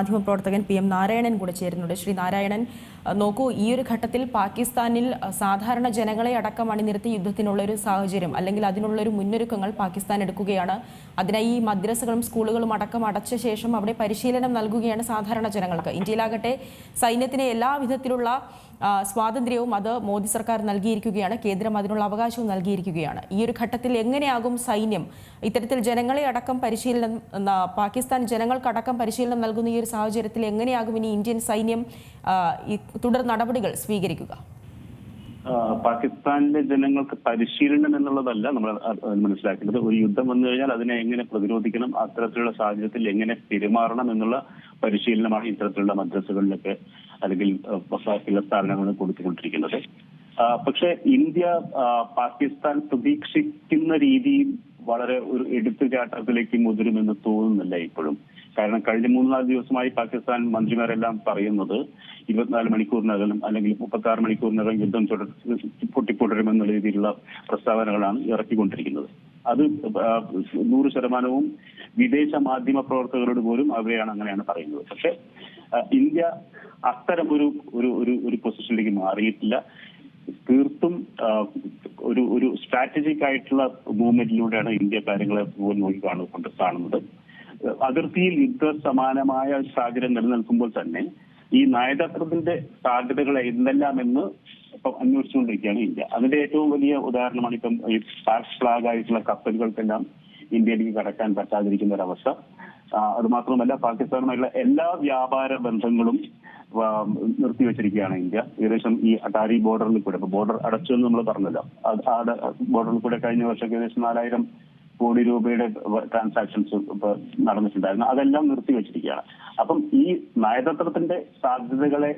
മാധ്യമപ്രവർത്തകൻ P M Narayanan കൂടെ ചേരുന്നുണ്ട്. ശ്രീ നാരായണൻ നോക്കൂ ഈ ഒരു ഘട്ടത്തിൽ പാകിസ്ഥാനിൽ സാധാരണ ജനങ്ങളെ അടക്കം അണിനിരത്തി യുദ്ധത്തിനുള്ള ഒരു സാഹചര്യം അല്ലെങ്കിൽ അതിനുള്ള ഒരു മുന്നൊരുക്കങ്ങൾ പാകിസ്ഥാൻ എടുക്കുകയാണ്. അതിനായി ഈ മദ്രസകളും സ്കൂളുകളും അടക്കം അടച്ച ശേഷം അവിടെ പരിശീലനം നൽകുകയാണ് സാധാരണ ജനങ്ങൾക്ക്. ഇന്ത്യയിലാകട്ടെ സൈന്യത്തിന് എല്ലാ വിധത്തിലുള്ള സ്വാതന്ത്ര്യവും അത് മോദി സർക്കാർ നൽകിയിരിക്കുകയാണ്. കേന്ദ്രം അതിനുള്ള അവകാശവും നൽകിയിരിക്കുകയാണ്. ഈ ഒരു ഘട്ടത്തിൽ എങ്ങനെയാകും സൈന്യം? ഇത്തരത്തിൽ ജനങ്ങളെ അടക്കം പരിശീലനം പാകിസ്ഥാൻ ജനങ്ങൾക്കടക്കം പരിശീലനം നൽകുന്ന ഈ ഒരു സാഹചര്യത്തിൽ എങ്ങനെയാകും ഇനി ഇന്ത്യൻ സൈന്യം തുടർ നടപടികൾ സ്വീകരിക്കുക? പാകിസ്ഥാനിലെ ജനങ്ങൾക്ക് പരിശീലനം എന്നുള്ളതല്ല നമ്മൾ മനസ്സിലാക്കേണ്ടത്. ഒരു യുദ്ധം വന്നു കഴിഞ്ഞാൽ അതിനെ എങ്ങനെ പ്രതിരോധിക്കണം അത്തരത്തിലുള്ള സാഹചര്യത്തിൽ എങ്ങനെ പെരുമാറണം എന്നുള്ള പരിശീലനമാണ് ഇത്തരത്തിലുള്ള മദ്രസകളിലൊക്കെ അല്ലെങ്കിൽ ചില സ്ഥാപനങ്ങളിൽ കൊടുത്തുകൊണ്ടിരിക്കുന്നത്. പക്ഷെ ഇന്ത്യ പാകിസ്ഥാൻ പ്രതീക്ഷിക്കുന്ന രീതിയിൽ വളരെ ഒരു എടുത്തുചാട്ടത്തിലേക്ക് മുതിരുമെന്ന് തോന്നുന്നില്ല ഇപ്പോഴും. കാരണം കഴിഞ്ഞ മൂന്ന് നാല് ദിവസമായി പാകിസ്ഥാൻ മന്ത്രിമാരെല്ലാം പറയുന്നത് ഇരുപത്തിനാല് മണിക്കൂറിനകം അല്ലെങ്കിൽ മുപ്പത്തി മണിക്കൂറിനകം യുദ്ധം പൊട്ടിപ്പൊട്ടരുമെന്ന രീതിയിലുള്ള പ്രസ്താവനകളാണ് ഇറക്കിക്കൊണ്ടിരിക്കുന്നത്. അത് നൂറ് ശതമാനവും വിദേശ മാധ്യമ പ്രവർത്തകരോട് പോലും അവരെയാണ് അങ്ങനെയാണ് പറയുന്നത്. പക്ഷെ ഇന്ത്യ അത്തരം ഒരു ഒരു ഒരു പൊസിഷനിലേക്ക് മാറിയിട്ടില്ല. തീർത്തും ഒരു ഒരു സ്ട്രാറ്റജിക് ആയിട്ടുള്ള മൂവ്മെന്റിലൂടെയാണ് ഇന്ത്യ കാര്യങ്ങളെ കാണുകൊണ്ട് കാണുന്നത്. അതിർത്തിയിൽ യുദ്ധ സമാനമായ സാഹചര്യം നിലനിൽക്കുമ്പോൾ തന്നെ ഈ നയതന്ത്രത്തിന്റെ സാധ്യതകൾ എന്തെല്ലാം എന്ന് ഇപ്പം അന്വേഷിച്ചുകൊണ്ടിരിക്കുകയാണ് ഇന്ത്യ. അതിന്റെ ഏറ്റവും വലിയ ഉദാഹരണമാണ് ഇപ്പം ഈ പാക് ഫ്ലാഗ് ആയിട്ടുള്ള കപ്പലുകൾക്കെല്ലാം ഇന്ത്യയിലേക്ക് കടക്കാൻ പറ്റാതിരിക്കുന്ന ഒരവസ്ഥ അതുമാത്രമല്ല അത് മാത്രമല്ല പാകിസ്ഥാനുമായുള്ള എല്ലാ വ്യാപാര ബന്ധങ്ങളും നിർത്തിവെച്ചിരിക്കുകയാണ് ഇന്ത്യ. ഏകദേശം ഈ അട്ടാരി ബോർഡറിൽ കൂടെ ബോർഡർ അടച്ചു എന്ന് നമ്മൾ പറഞ്ഞല്ലോ. ബോർഡറിൽ കൂടെ കഴിഞ്ഞ വർഷം ഏകദേശം നാലായിരം കോടി രൂപയുടെ ട്രാൻസാക്ഷൻസ് നടന്നിട്ടുണ്ടായിരുന്നു. അതെല്ലാം നിർത്തിവെച്ചിരിക്കുകയാണ് അപ്പം ഈ നയതന്ത്രത്തിന്റെ സാധ്യതകളെ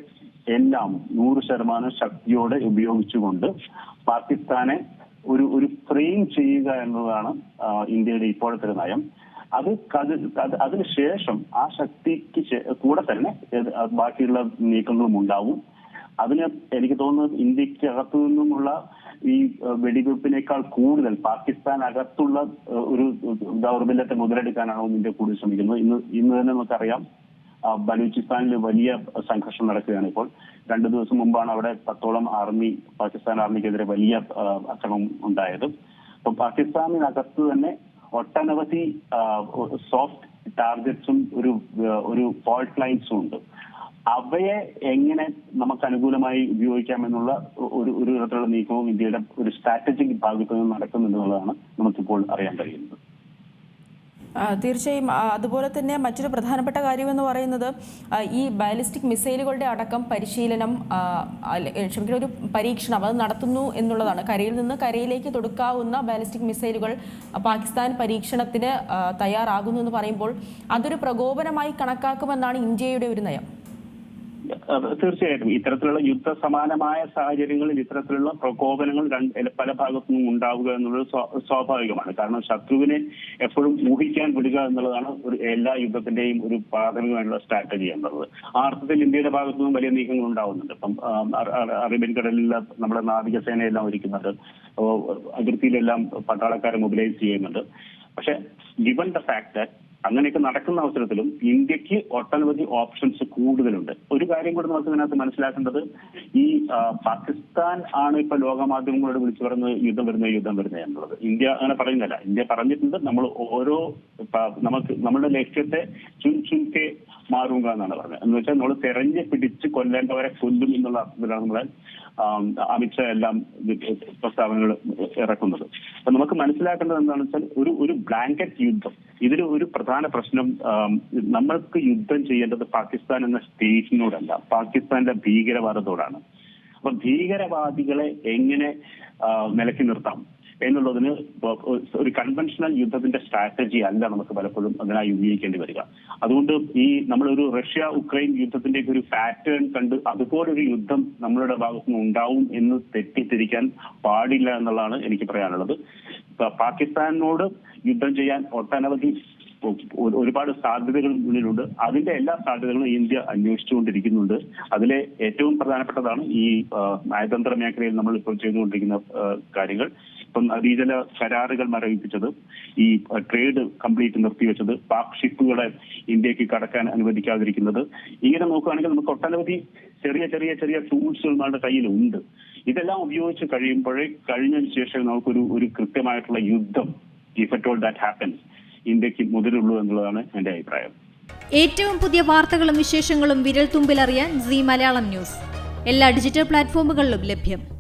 എല്ലാം നൂറ് ശതമാനം ശക്തിയോടെ ഉപയോഗിച്ചുകൊണ്ട് പാകിസ്ഥാനെ ഒരു ഒരു ഫ്രെയിം ചെയ്യുക എന്നതാണ് ഇന്ത്യയുടെ ഇപ്പോഴത്തെ ഒരു നയം. അത് അതിനുശേഷം ആ ശക്തിക്ക് കൂടെ തന്നെ ബാക്കിയുള്ള നീക്കങ്ങളും ഉണ്ടാവും. അതിന് എനിക്ക് തോന്നുന്നത് ഇന്ത്യയ്ക്ക് അകത്തു നിന്നുമുള്ള ഈ വെടിവെപ്പിനേക്കാൾ കൂടുതൽ പാകിസ്ഥാൻ അകത്തുള്ള ഒരു ദൗർബല്യത്തെ മുതലെടുക്കാനാണ് ഇന്ത്യ കൂടുതൽ ശ്രമിക്കുന്നത്. ഇന്ന് ഇന്ന് തന്നെ നമുക്കറിയാം ബലൂചിസ്ഥാനിൽ വലിയ സംഘർഷം നടക്കുകയാണ് ഇപ്പോൾ. രണ്ടു ദിവസം മുമ്പാണ് അവിടെ പത്തോളം ആർമി പാകിസ്ഥാൻ ആർമിക്കെതിരെ വലിയ അക്രമം ഉണ്ടായത്. അപ്പൊ പാകിസ്ഥാനിനകത്ത് തന്നെ ഒട്ടനവധി സോഫ്റ്റ് ടാർഗറ്റ്സും ഒരു ഒരു ഫോൾട്ട് ലൈൻസും ഉണ്ട്. അവയെ എങ്ങനെ നമുക്ക് അനുകൂലമായി ഉപയോഗിക്കാമെന്നുള്ള ഒരു ഒരു തരത്തിലുള്ള നീക്കവും ഇന്ത്യയുടെ ഒരു സ്ട്രാറ്റജിക് ഭാഗത്ത് നിന്ന് നടക്കുന്നുണ്ടെന്നുള്ളതാണ് നമുക്കിപ്പോൾ അറിയാൻ കഴിയുന്നത്. തീർച്ചയായും അതുപോലെ തന്നെ മറ്റൊരു പ്രധാനപ്പെട്ട കാര്യം എന്ന് പറയുന്നത് ഈ ബാലിസ്റ്റിക് മിസൈലുകളുടെ അടക്കം പരിശീലനം ക്ഷമിക്കുന്ന ഒരു പരീക്ഷണം അത് നടത്തുന്നു എന്നുള്ളതാണ്. കരയിൽ നിന്ന് കരയിലേക്ക് തൊടുക്കാവുന്ന ബാലിസ്റ്റിക് മിസൈലുകൾ പാകിസ്ഥാൻ പരീക്ഷണത്തിന് തയ്യാറാകുന്നു എന്ന് പറയുമ്പോൾ അതൊരു പ്രകോപനമായി കണക്കാക്കുമെന്നാണ് ഇന്ത്യയുടെ ഒരു നയം. തീർച്ചയായിട്ടും. ഇത്തരത്തിലുള്ള യുദ്ധ സമാനമായ സാഹചര്യങ്ങളിൽ ഇത്തരത്തിലുള്ള പ്രകോപനങ്ങൾ പല ഭാഗത്തു നിന്നും ഉണ്ടാവുക എന്നുള്ളത് സ്വാഭാവികമാണ്. കാരണം ശത്രുവിനെ എപ്പോഴും ഊഹിക്കാൻ വിടുക എന്നുള്ളതാണ് ഒരു എല്ലാ യുദ്ധത്തിന്റെയും ഒരു പ്രാഥമികമായിട്ടുള്ള സ്ട്രാറ്റജി എന്നുള്ളത്. ആ അർത്ഥത്തിൽ ഇന്ത്യയുടെ ഭാഗത്തു നിന്നും വലിയ നീക്കങ്ങൾ ഉണ്ടാവുന്നുണ്ട്. ഇപ്പം അറേബ്യൻ കടലിൽ നമ്മുടെ നാവികസേനയെല്ലാം ഒരുക്കുന്നുണ്ട്. അതിർത്തിയിലെല്ലാം പട്ടാളക്കാരെ മൊബിലൈസ് ചെയ്യുന്നുണ്ട്. പക്ഷെ ഗിവൺ ദ ഫാക്ട് ദാറ്റ് അങ്ങനെയൊക്കെ നടക്കുന്ന അവസരത്തിലും ഇന്ത്യയ്ക്ക് ഒട്ടനവധി ഓപ്ഷൻസ് കൂടുതലുണ്ട്. ഒരു കാര്യം കൂടി നമുക്ക് ഇതിനകത്ത് മനസ്സിലാക്കേണ്ടത് ഈ പാകിസ്ഥാൻ ആണ് ഇപ്പൊ ലോകമാധ്യമങ്ങളോട് വിളിച്ചു പറയുന്നത് യുദ്ധം വരുന്നത് യുദ്ധം വരുന്നത് എന്നുള്ളത്. ഇന്ത്യ അങ്ങനെ പറയുന്നില്ല. ഇന്ത്യ പറഞ്ഞിട്ടുണ്ട് നമ്മൾ ഓരോ നമുക്ക് നമ്മുടെ ലക്ഷ്യത്തെ ചുൻ ചുൻകെ മാറുക എന്നാണ് പറഞ്ഞത്. എന്ന് വെച്ചാൽ നമ്മൾ തെരഞ്ഞു പിടിച്ച് കൊല്ലേണ്ടവരെ കൊല്ലും എന്നുള്ള അർത്ഥത്തിലാണ് നമ്മളെ അമിത്ഷാ എല്ലാം പ്രസ്താവനകൾ ഇറക്കുന്നത്. അപ്പൊ നമുക്ക് മനസ്സിലാക്കേണ്ടത് എന്താണെന്ന് വെച്ചാൽ ഒരു ഒരു ബ്ലാങ്കറ്റ് യുദ്ധം. ഇതിൽ ഒരു പ്രധാന പ്രശ്നം നമ്മൾക്ക് യുദ്ധം ചെയ്യേണ്ടത് പാകിസ്ഥാൻ എന്ന സ്റ്റേറ്റിനോടല്ല പാകിസ്ഥാന്റെ ഭീകരവാദത്തോടാണ്. അപ്പൊ ഭീകരവാദികളെ എങ്ങനെ നിലക്കി നിർത്താം എന്നുള്ളതിന് ഒരു കൺവെൻഷണൽ യുദ്ധത്തിന്റെ സ്ട്രാറ്റജി അല്ല നമുക്ക് പലപ്പോഴും അതിനായി ഉപയോഗിക്കേണ്ടി വരിക. അതുകൊണ്ട് ഈ നമ്മളൊരു റഷ്യ ഉക്രൈൻ യുദ്ധത്തിന്റെ ഒരു പാറ്റേൺ കണ്ട് അതുപോലൊരു യുദ്ധം നമ്മളുടെ ഭാഗത്തു നിന്ന് ഉണ്ടാവും എന്ന് തെറ്റിദ്ധരിക്കാൻ പാടില്ല എന്നുള്ളതാണ് എനിക്ക് പറയാനുള്ളത്. പാകിസ്ഥാനോട് യുദ്ധം ചെയ്യാൻ ഒട്ടനവധി ഒരുപാട് സാധ്യതകൾ മുന്നിലുണ്ട് അതിന്റെ എല്ലാ സാധ്യതകളും ഇന്ത്യ അന്വേഷിച്ചുകൊണ്ടിരിക്കുന്നുണ്ട്. അതിലെ ഏറ്റവും പ്രധാനപ്പെട്ടതാണ് ഈ നയതന്ത്ര മേഖലയിൽ നമ്മൾ ഇപ്പോൾ ചെയ്തുകൊണ്ടിരിക്കുന്ന കാര്യങ്ങൾ. ഇപ്പം നദീജല കരാറുകൾ മരവിപ്പിച്ചത് ഈ ട്രേഡ് കംപ്ലീറ്റ് നിർത്തിവെച്ചത് പാക് ഷിപ്പുകളെ ഇന്ത്യയ്ക്ക് കടക്കാൻ അനുവദിക്കാതിരിക്കുന്നത്. ഇങ്ങനെ നോക്കുകയാണെങ്കിൽ നമുക്ക് ഒട്ടനവധി ചെറിയ ചെറിയ ചെറിയ ടൂൾസുകൾ നമ്മുടെ കയ്യിലുണ്ട്. ഇതെല്ലാം ഉപയോഗിച്ച് കഴിയുമ്പോഴേ കഴിഞ്ഞതിന് ശേഷം നമുക്കൊരു ഒരു കൃത്യമായിട്ടുള്ള യുദ്ധം if at all that happens ഇന്ത്യയ്ക്ക് മുതലുള്ളൂ എന്നുള്ളതാണ് എന്റെ അഭിപ്രായം. ഏറ്റവും പുതിയ വാർത്തകളും വിശേഷങ്ങളും വിരൽ തുമ്പിലറിയാൻ സി മലയാളം ന്യൂസ്. എല്ലാ ഡിജിറ്റൽ പ്ലാറ്റ്ഫോമുകളിലും ലഭ്യം.